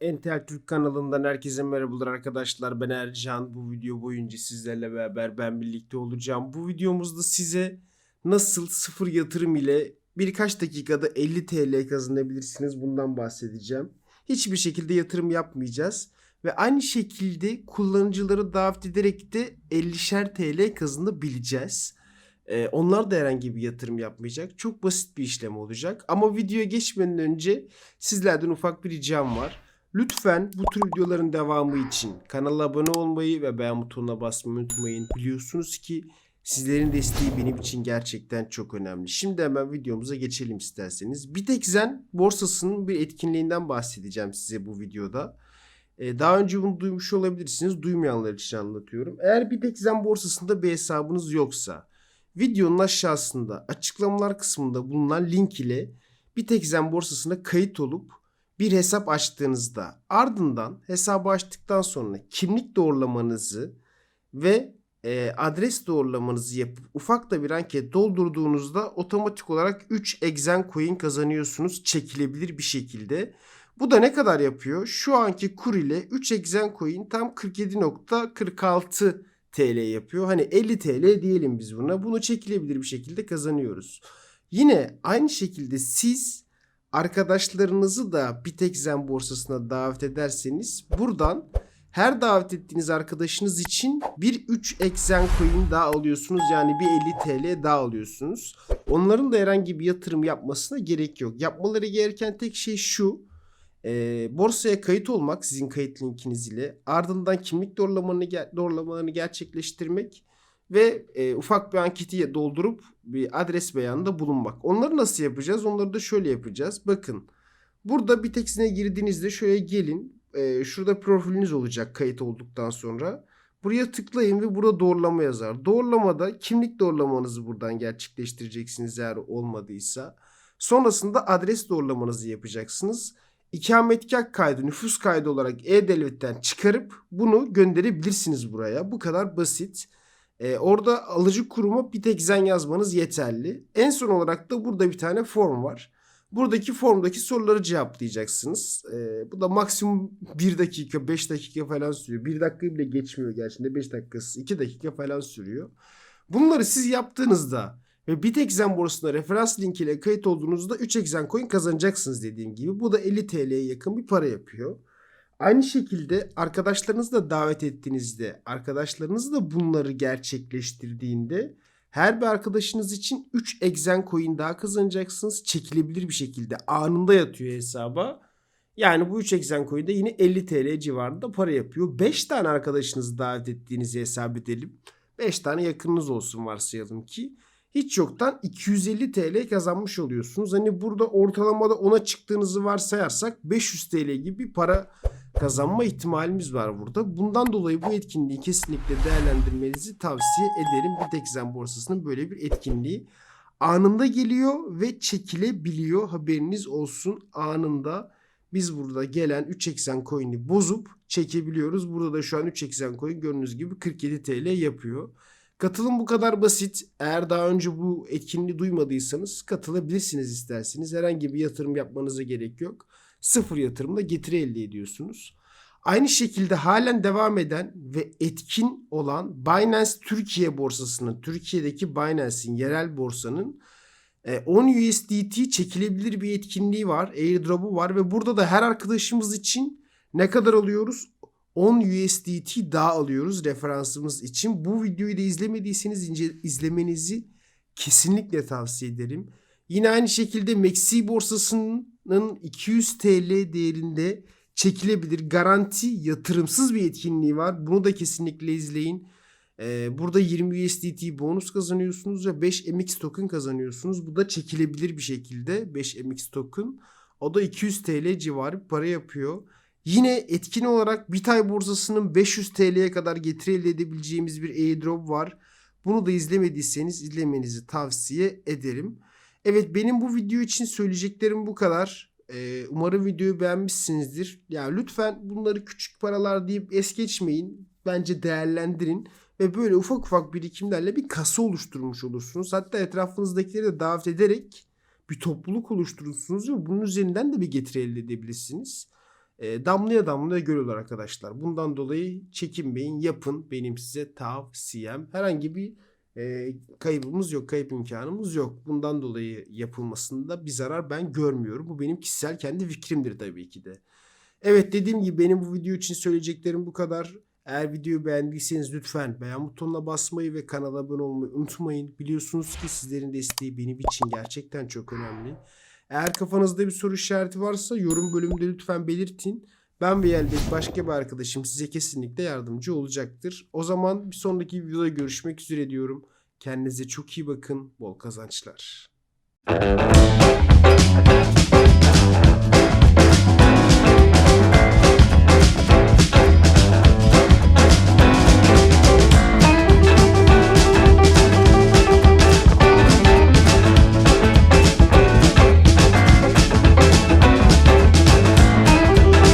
Entel Türk kanalından herkese merhabalar arkadaşlar. Ben Ercan. Bu video boyunca sizlerle beraber ben birlikte olacağım. Bu videomuzda size nasıl sıfır yatırım ile birkaç dakikada 50 TL kazanabilirsiniz bundan bahsedeceğim. Hiçbir şekilde yatırım yapmayacağız. Ve aynı şekilde kullanıcıları davet ederek de 50'şer TL kazanabileceğiz. Ee, onlar da herhangi bir yatırım yapmayacak. Çok basit bir işlem olacak. Ama videoya geçmeden önce sizlerden ufak bir ricam var. Lütfen bu tür videoların devamı için kanala abone olmayı ve beğen butonuna basmayı unutmayın. Biliyorsunuz ki sizlerin desteği benim için gerçekten çok önemli. Şimdi hemen videomuza geçelim isterseniz. Bitexen borsasının bir etkinliğinden bahsedeceğim size bu videoda. Ee, Daha önce bunu duymuş olabilirsiniz. Duymayanlar için anlatıyorum. Eğer Bitexen borsasında bir hesabınız yoksa videonun aşağısında açıklamalar kısmında bulunan link ile Bitexen borsasına kayıt olup bir hesap açtığınızda ardından hesabı açtıktan sonra kimlik doğrulamanızı ve e, adres doğrulamanızı yapıp ufak da bir anket doldurduğunuzda otomatik olarak 3 Exen coin kazanıyorsunuz çekilebilir bir şekilde. Bu da ne kadar yapıyor? Şu anki kur ile 3 Exen coin tam 47.46 TL yapıyor. Hani 50 TL diyelim biz buna. Bunu çekilebilir bir şekilde kazanıyoruz. Yine aynı şekilde siz arkadaşlarınızı da Bitexen borsasına davet ederseniz buradan her davet ettiğiniz arkadaşınız için bir 3 eksen coin daha alıyorsunuz. Yani bir 50 TL daha alıyorsunuz. Onların da herhangi bir yatırım yapmasına gerek yok. Yapmaları gereken tek şey şu. E, borsaya kayıt olmak sizin kayıt linkiniz ile ardından kimlik doğrulamalarını, doğrulamalarını gerçekleştirmek ve e, ufak bir anketi doldurup bir adres beyanında bulunmak. Onları nasıl yapacağız? Onları da şöyle yapacağız. Bakın burada bir teksine girdiğinizde şöyle gelin. E, şurada profiliniz olacak kayıt olduktan sonra. Buraya tıklayın ve burada doğrulama yazar. Doğrulamada kimlik doğrulamanızı buradan gerçekleştireceksiniz eğer olmadıysa. Sonrasında adres doğrulamanızı yapacaksınız. İkametgah kaydı, nüfus kaydı olarak E-Devlet'ten çıkarıp bunu gönderebilirsiniz buraya. Bu kadar basit. Ee, orada alıcı kuruma bir tek zen yazmanız yeterli. En son olarak da burada bir tane form var. Buradaki formdaki soruları cevaplayacaksınız. Ee, bu da maksimum 1 dakika 5 dakika falan sürüyor. 1 dakika bile geçmiyor gerçekten 5 dakikası 2 dakika falan sürüyor. Bunları siz yaptığınızda ve Bitexen borsasına referans linkiyle kayıt olduğunuzda 3 Exen coin kazanacaksınız dediğim gibi. Bu da 50 TL'ye yakın bir para yapıyor. Aynı şekilde arkadaşlarınızı da davet ettiğinizde, arkadaşlarınız da bunları gerçekleştirdiğinde her bir arkadaşınız için 3 Exen coin daha kazanacaksınız. Çekilebilir bir şekilde anında yatıyor hesaba. Yani bu 3 Exen coin de yine 50 TL civarında para yapıyor. 5 tane arkadaşınızı davet ettiğinizi hesap edelim. 5 tane yakınınız olsun varsayalım ki. Hiç yoktan 250 TL kazanmış oluyorsunuz. Hani burada ortalamada 10'a çıktığınızı varsayarsak 500 TL gibi bir para kazanma ihtimalimiz var burada. Bundan dolayı bu etkinliği kesinlikle değerlendirmenizi tavsiye ederim. Bitexen borsasının böyle bir etkinliği anında geliyor ve çekilebiliyor. Haberiniz olsun anında. Biz burada gelen 3 eksen coin'i bozup çekebiliyoruz. Burada da şu an 3 eksen coin gördüğünüz gibi 47 TL yapıyor. Katılım bu kadar basit. Eğer daha önce bu etkinliği duymadıysanız katılabilirsiniz isterseniz. Herhangi bir yatırım yapmanıza gerek yok. Sıfır yatırımla getiri elde ediyorsunuz. Aynı şekilde halen devam eden ve etkin olan Binance Türkiye borsasının, Türkiye'deki Binance'in yerel borsanın e, 10 USDT çekilebilir bir etkinliği var. Airdrop'u var ve burada da her arkadaşımız için ne kadar alıyoruz? 10 USDT daha alıyoruz referansımız için. Bu videoyu da izlemediyseniz ince, izlemenizi kesinlikle tavsiye ederim. Yine aynı şekilde Maxi borsasının 200 TL değerinde çekilebilir garanti yatırımsız bir etkinliği var. Bunu da kesinlikle izleyin. Ee, burada 20 USDT bonus kazanıyorsunuz ve 5 MX token kazanıyorsunuz. Bu da çekilebilir bir şekilde 5 MX token. O da 200 TL civarı bir para yapıyor. Yine etkin olarak Bitay borsasının 500 TL'ye kadar getiri elde edebileceğimiz bir airdrop var. Bunu da izlemediyseniz izlemenizi tavsiye ederim. Evet benim bu video için söyleyeceklerim bu kadar. Ee, umarım videoyu beğenmişsinizdir. Ya lütfen bunları küçük paralar deyip es geçmeyin. Bence değerlendirin ve böyle ufak ufak birikimlerle bir kasa oluşturmuş olursunuz. Hatta etrafınızdakileri de davet ederek bir topluluk oluşturursunuz ve bunun üzerinden de bir getiri elde edebilirsiniz. e, damlaya damlaya görüyorlar arkadaşlar. Bundan dolayı çekinmeyin yapın benim size tavsiyem. Herhangi bir e, kaybımız yok kayıp imkanımız yok. Bundan dolayı yapılmasında bir zarar ben görmüyorum. Bu benim kişisel kendi fikrimdir tabii ki de. Evet dediğim gibi benim bu video için söyleyeceklerim bu kadar. Eğer videoyu beğendiyseniz lütfen beğen butonuna basmayı ve kanala abone olmayı unutmayın. Biliyorsunuz ki sizlerin desteği benim için gerçekten çok önemli. Eğer kafanızda bir soru işareti varsa yorum bölümünde lütfen belirtin. Ben ve eldeki başka bir arkadaşım size kesinlikle yardımcı olacaktır. O zaman bir sonraki videoda görüşmek üzere diyorum. Kendinize çok iyi bakın. Bol kazançlar.